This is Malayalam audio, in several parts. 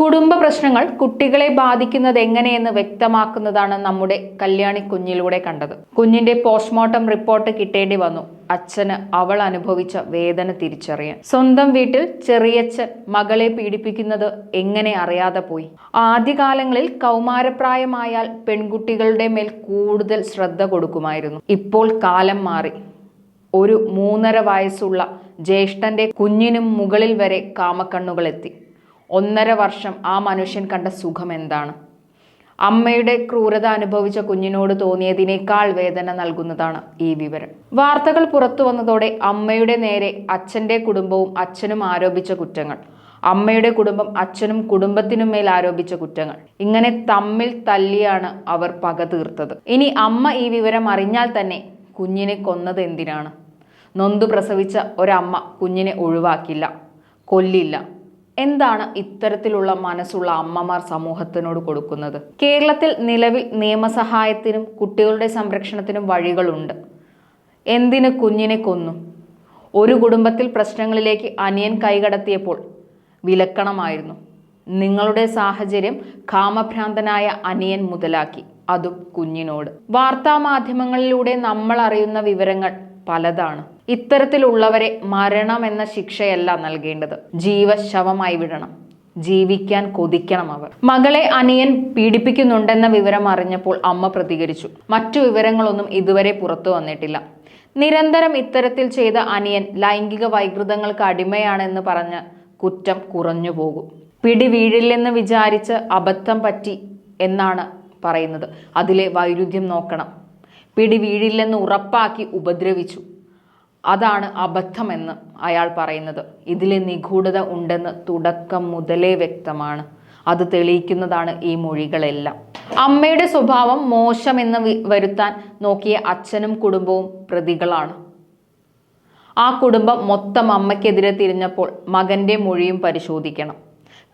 കുടുംബ പ്രശ്നങ്ങൾ കുട്ടികളെ ബാധിക്കുന്നത് എങ്ങനെയെന്ന് വ്യക്തമാക്കുന്നതാണ് നമ്മുടെ കല്യാണി കുഞ്ഞിലൂടെ കണ്ടത്. കുഞ്ഞിന്റെ പോസ്റ്റ്മോർട്ടം റിപ്പോർട്ട് കിട്ടേണ്ടി വന്നു. അച്ഛന് അവൾ അനുഭവിച്ച വേദന തിരിച്ചറിയാൻ. സ്വന്തം വീട്ടിൽ ചെറിയച്ഛൻ മകളെ പീഡിപ്പിക്കുന്നത് എങ്ങനെ അറിയാതെ പോയി? ആദ്യകാലങ്ങളിൽ കൗമാരപ്രായമായാൽ പെൺകുട്ടികളുടെ മേൽ കൂടുതൽ ശ്രദ്ധ കൊടുക്കുമായിരുന്നു. ഇപ്പോൾ കാലം മാറി. ഒരു മൂന്നര വയസ്സുള്ള ജ്യേഷ്ഠന്റെ കുഞ്ഞിനും മുകളിൽ വരെ കാമക്കണ്ണുകളെത്തി. ഒന്നര വർഷം ആ മനുഷ്യൻ കണ്ട സുഖം എന്താണ്? അമ്മയുടെ ക്രൂരത അനുഭവിച്ച കുഞ്ഞിനോട് തോന്നിയതിനേക്കാൾ വേദന നൽകുന്നതാണ് ഈ വിവരം. വാർത്തകൾ പുറത്തു വന്നതോടെ അമ്മയുടെ നേരെ അച്ഛന്റെ കുടുംബവും അച്ഛനും ആരോപിച്ച കുറ്റങ്ങൾ. അമ്മയുടെ കുടുംബം അച്ഛനും കുടുംബത്തിനും മേൽ ആരോപിച്ച കുറ്റങ്ങൾ. ഇങ്ങനെ തമ്മിൽ തല്ലിയാണ് അവർ പക തീർത്തത്. ഇനി അമ്മ ഈ വിവരം അറിഞ്ഞാൽ തന്നെ കുഞ്ഞിനെ കൊന്നത് എന്തിനാണ്? നൊന്തു പ്രസവിച്ച ഒരമ്മ കുഞ്ഞിനെ ഒഴിവാക്കില്ല കൊല്ലില്ല എന്താണ് ഇത്തരത്തിലുള്ള മനസ്സുള്ള അമ്മമാർ സമൂഹത്തിനോട് കൊടുക്കുന്നത്? കേരളത്തിൽ നിലവിൽ നിയമസഹായത്തിനും കുട്ടികളുടെ സംരക്ഷണത്തിനും വഴികളുണ്ട്. എന്തിന് കുഞ്ഞിനെ കൊന്നു? ഒരു കുടുംബത്തിൽ പ്രശ്നങ്ങളിലേക്ക് അനിയൻ കൈകടത്തിയപ്പോൾ വിലക്കണമായിരുന്നു. നിങ്ങളുടെ സാഹചര്യം കാമഭ്രാന്തനായ അനിയൻ മുതലാക്കി. അതും കുഞ്ഞിനോട്. വാർത്താ മാധ്യമങ്ങളിലൂടെ നമ്മൾ അറിയുന്ന വിവരങ്ങൾ പലതാണ്. ഇത്തരത്തിലുള്ളവരെ മരണം എന്ന ശിക്ഷയല്ല നൽകേണ്ടത്. ജീവശവമായി വിടണം. ജീവിക്കാൻ കൊതിക്കണം അവർ. മകളെ അനിയൻ പീഡിപ്പിക്കുന്നുണ്ടെന്ന വിവരം അറിഞ്ഞപ്പോൾ അമ്മ പ്രതികരിച്ചു. മറ്റു വിവരങ്ങളൊന്നും ഇതുവരെ പുറത്തു വന്നിട്ടില്ല. നിരന്തരം ഇത്തരത്തിൽ ചെയ്ത അനിയൻ ലൈംഗിക വൈകൃതങ്ങൾക്ക് അടിമയാണെന്ന് പറഞ്ഞ് കുറ്റം കുറഞ്ഞു പോകും. പിടി വീഴില്ലെന്ന് വിചാരിച്ച് അബദ്ധം പറ്റി എന്നാണ് പറയുന്നത്. അതിലെ വൈരുദ്ധ്യം നോക്കണം. പിടി വീഴില്ലെന്ന് ഉറപ്പാക്കി ഉപദ്രവിച്ചു. അതാണ് അബദ്ധമെന്ന് അയാൾ പറയുന്നത്. ഇതിലെ നിഗൂഢത ഉണ്ടെന്ന് തുടക്കം മുതലേ വ്യക്തമാണ്. അത് തെളിയിക്കുന്നതാണ് ഈ മൊഴികളെല്ലാം. അമ്മയുടെ സ്വഭാവം മോശമെന്ന് വരുത്താൻ നോക്കിയ അച്ഛനും കുടുംബവും പ്രതികളാണ്. ആ കുടുംബം മൊത്തം അമ്മയ്ക്കെതിരെ തിരിഞ്ഞപ്പോൾ മകന്റെ മൊഴിയും പരിശോധിക്കണം.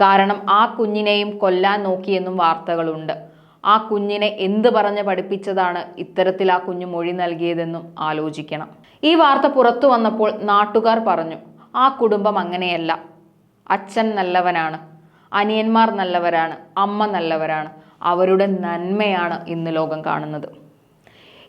കാരണം ആ കുഞ്ഞിനെയും കൊല്ലാൻ നോക്കിയെന്നും വാർത്തകളുണ്ട്. ആ കുഞ്ഞിനെ എന്ത് പറഞ്ഞ് പഠിപ്പിച്ചതാണ് ഇത്തരത്തിൽ ആ കുഞ്ഞു മൊഴി നൽകിയതെന്നും ആലോചിക്കണം. ഈ വാർത്ത പുറത്തു വന്നപ്പോൾ നാട്ടുകാർ പറഞ്ഞു ആ കുടുംബം അങ്ങനെയല്ല. അച്ഛൻ നല്ലവനാണ് അനിയന്മാർ നല്ലവരാണ് അമ്മ നല്ലവരാണ് അവരുടെ നന്മയാണ് ഇന്ന് ലോകം കാണുന്നത്.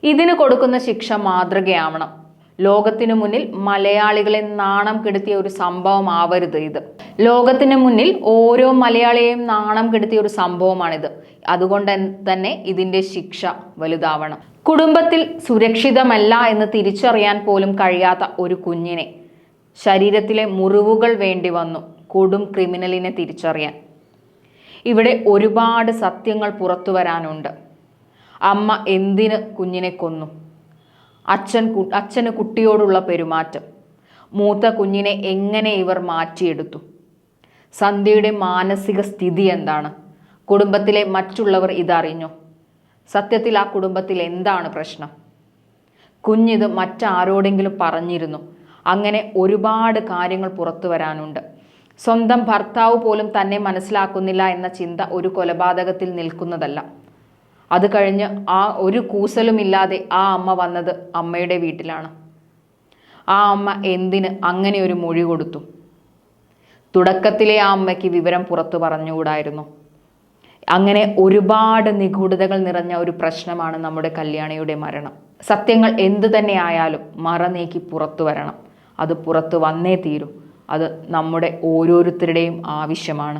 ഇതിന് കൊടുക്കുന്ന ശിക്ഷ മാതൃകയാവണം. ലോകത്തിനു മുന്നിൽ മലയാളികളെ നാണം കെടുത്തിയ ഒരു സംഭവം ആവരുത് ഇത്. ലോകത്തിന് മുന്നിൽ ഓരോ മലയാളിയെയും നാണം കെടുത്തിയ ഒരു സംഭവമാണിത്. അതുകൊണ്ട് തന്നെ ഇതിന്റെ ശിക്ഷ വലുതാവണം. കുടുംബത്തിൽ സുരക്ഷിതമല്ല എന്ന് തിരിച്ചറിയാൻ പോലും കഴിയാത്ത ഒരു കുഞ്ഞിനെ ശരീരത്തിലെ മുറിവുകൾ വേണ്ടി വന്നു കൊടും ക്രിമിനലിനെ തിരിച്ചറിയാൻ. ഇവിടെ ഒരുപാട് സത്യങ്ങൾ പുറത്തു വരാനുണ്ട്. അമ്മ എന്തിന് കുഞ്ഞിനെ കൊന്നു? അച്ഛൻ അച്ഛന് കുട്ടിയോടുള്ള പെരുമാറ്റം. മൂത്ത കുഞ്ഞിനെ എങ്ങനെ ഇവർ മാറ്റിയെടുത്തു? സന്ധ്യയുടെ മാനസിക സ്ഥിതി എന്താണ്? കുടുംബത്തിലെ മറ്റുള്ളവർ ഇതറിഞ്ഞു? സത്യത്തിൽ ആ കുടുംബത്തിൽ എന്താണ് പ്രശ്നം? കുഞ്ഞിത് മറ്റാരോടെങ്കിലും പറഞ്ഞിരുന്നു. അങ്ങനെ ഒരുപാട് കാര്യങ്ങൾ പുറത്തു വരാനുണ്ട്. സ്വന്തം ഭർത്താവ് പോലും തന്നെ മനസ്സിലാക്കുന്നില്ല എന്ന ചിന്ത ഒരു കൊലപാതകത്തിൽ നിൽക്കുന്നതല്ല. അത് കഴിഞ്ഞ് ആ ഒരു കൂസലുമില്ലാതെ ആ അമ്മ വന്നത് അമ്മയുടെ വീട്ടിലാണ്. ആ അമ്മ എന്തിന് അങ്ങനെ ഒരു മൊഴി കൊടുത്തു? തുടക്കത്തിലെ ആ അമ്മയ്ക്ക് വിവരം പുറത്തു പറഞ്ഞുകൂടായിരുന്നു. അങ്ങനെ ഒരുപാട് നിഗൂഢതകൾ നിറഞ്ഞ ഒരു പ്രശ്നമാണ് നമ്മുടെ കല്യാണിയുടെ മരണം. സത്യങ്ങൾ എന്തു തന്നെ ആയാലും മറ നീക്കി പുറത്തു വരണം. അത് പുറത്തു വന്നേ തീരൂ. അത് നമ്മുടെ ഓരോരുത്തരുടെയും ആവശ്യമാണ്.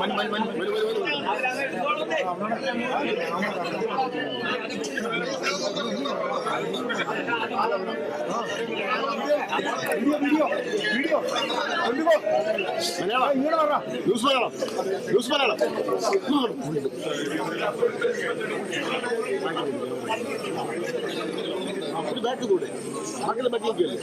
మంచి మంచి మంచి മലയാളം ഇങ്ങോട്ട് പറ news Malayalam news Malayalam Thank you. ഒരു ബാക്ക് കൂടെ മക്കളെ ബാക്കിലേക്കല്ലേ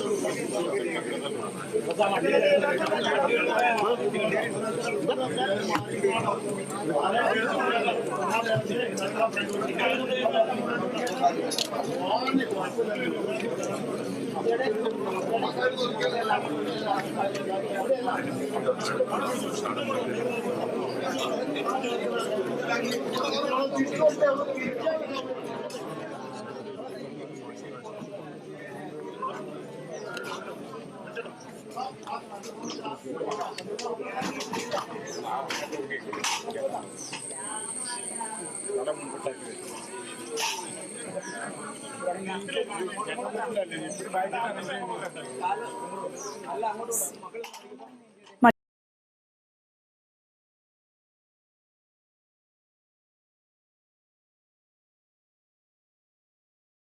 അല്ല അങ്ങോട്ട്